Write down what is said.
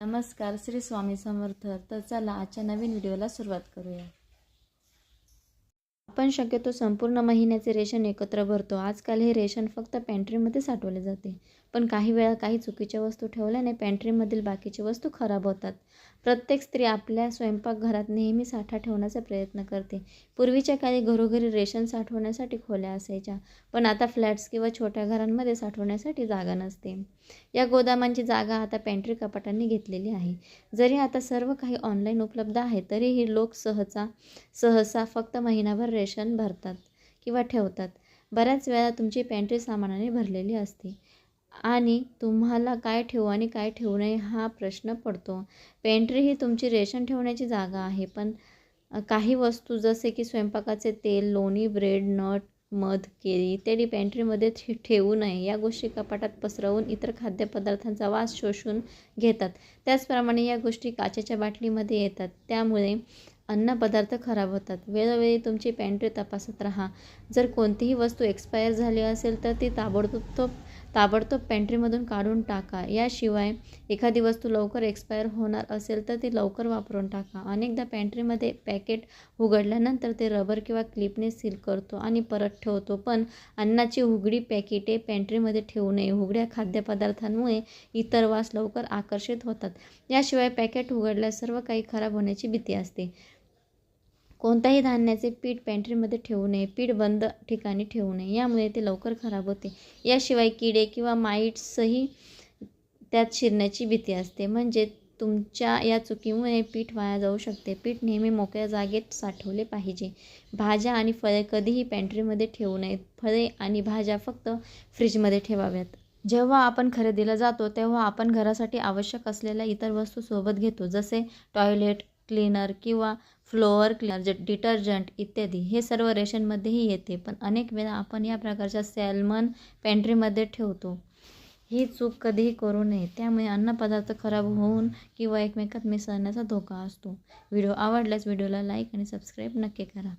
नमस्कार श्री स्वामी समर्थ. तर चला आजच्या नवीन व्हिडिओला सुरुवात करूया. आपण शक्यतो संपूर्ण महिन्याचे रेशन एकत्र भरतो. आजकाल हे रेशन फक्त पॅन्ट्रीमध्ये साठवले जाते. पण काही वेळा काही चुकीच्या वस्तू ठेवल्याने पॅन्ट्रीमधील बाकीचे वस्तू खराब होतात. प्रत्येक स्त्री आपल्या स्वयंपाकघरात नेहमी साठा ठेवण्याचा प्रयत्न करते. पूर्वीच्या काळी घरोघरी रेशन साठवण्यासाठी खोल्या असायच्या. पण आता फ्लॅट्स किंवा छोट्या घरांमध्ये साठवण्यासाठी जागा नसते. या गोदामांची जागा आता पॅन्ट्री कपाटांनी घेतलेली आहे. जरी आता सर्व काही ऑनलाईन उपलब्ध आहे तरीही लोक सहसा सहसा फक्त महिनाभर रेशन भरतात किंवा ठेवतात. बऱ्याच वेळा तुमची पॅन्ट्री सामानाने भरलेली असते. आणि तुम्हाला काय ठेवू आणि काय ठेवू नये हा प्रश्न पडतो. पेंट्री ही तुमची रेशन ठेवण्याची जागा आहे. पण काही वस्तू जसे की स्वयंपाकाचे तेल लोणी ब्रेड नट मध केळी इत्यादी पॅन्ट्रीमध्ये ठे ठेवू नये. या गोष्टी कपाटात पसरवून इतर खाद्यपदार्थांचा वास शोषून घेतात. त्याचप्रमाणे या गोष्टी काचेच्या बाटलीमध्ये येतात. त्यामुळे अन्नपदार्थ खराब होतात. वेळोवेळी तुमची पॅन्ट्री तपासत राहा. जर कोणतीही वस्तू एक्सपायर झाली असेल तर ती ताबडतोब ताबडतोब पॅन्ट्रीमधून काढून टाका. याशिवाय एखादी वस्तू लवकर एक्सपायर होणार असेल तर ती लवकर वापरून टाका. अनेकदा पॅन्ट्रीमध्ये पॅकेट उघडल्यानंतर ते रबर किंवा क्लिपने सील करतो आणि परत ठेवतो. पण अन्नाची उघडी पॅकेटे पॅन्ट्रीमध्ये ठेवू नये. उघड्या खाद्यपदार्थांमुळे इतर वास लवकर आकर्षित होतात. याशिवाय पॅकेट उघडल्यास सर्व काही खराब होण्याची भीती असते. कोणत्याही धान्याचे पीठ पॅन्ट्रीमध्ये ठेवू नये पीठ बंद ठिकाणी ठेवू नये. यामुळे ते लवकर खराब होते. याशिवाय किडे किंवा माईट्सही त्यात शिरण्याची भीती असते. म्हणजे तुमच्या या चुकीमुळे पीठ वाया जाऊ शकते. पीठ नेहमी मोकळ्या जागेत साठवले पाहिजे. भाज्या आणि फळे कधीही पॅन्ट्रीमध्ये ठेवू नयेत फळे आणि भाज्या फक्त फ्रीजमध्ये ठेवाव्यात. जेव्हा आपण खरेदीला जातो तेव्हा आपण घरासाठी आवश्यक असलेल्या इतर वस्तू सोबत घेतो. जसे टॉयलेट क्लीनर किंवा फ्लोअर क्लीनर जे डिटर्जंट इत्यादी हे सर्व रेशनमध्येही येते. पण अनेक वेळा आपण या प्रकारच्या सॅल्मन पॅन्ट्रीमध्ये ठेवतो. ही चूक कधीही करू नये. त्यामुळे अन्नपदार्थ खराब होऊन किंवा एकमेकात मिसळण्याचा धोका असतो. व्हिडिओ आवडल्यास व्हिडिओला लाईक आणि सबस्क्राईब नक्की करा.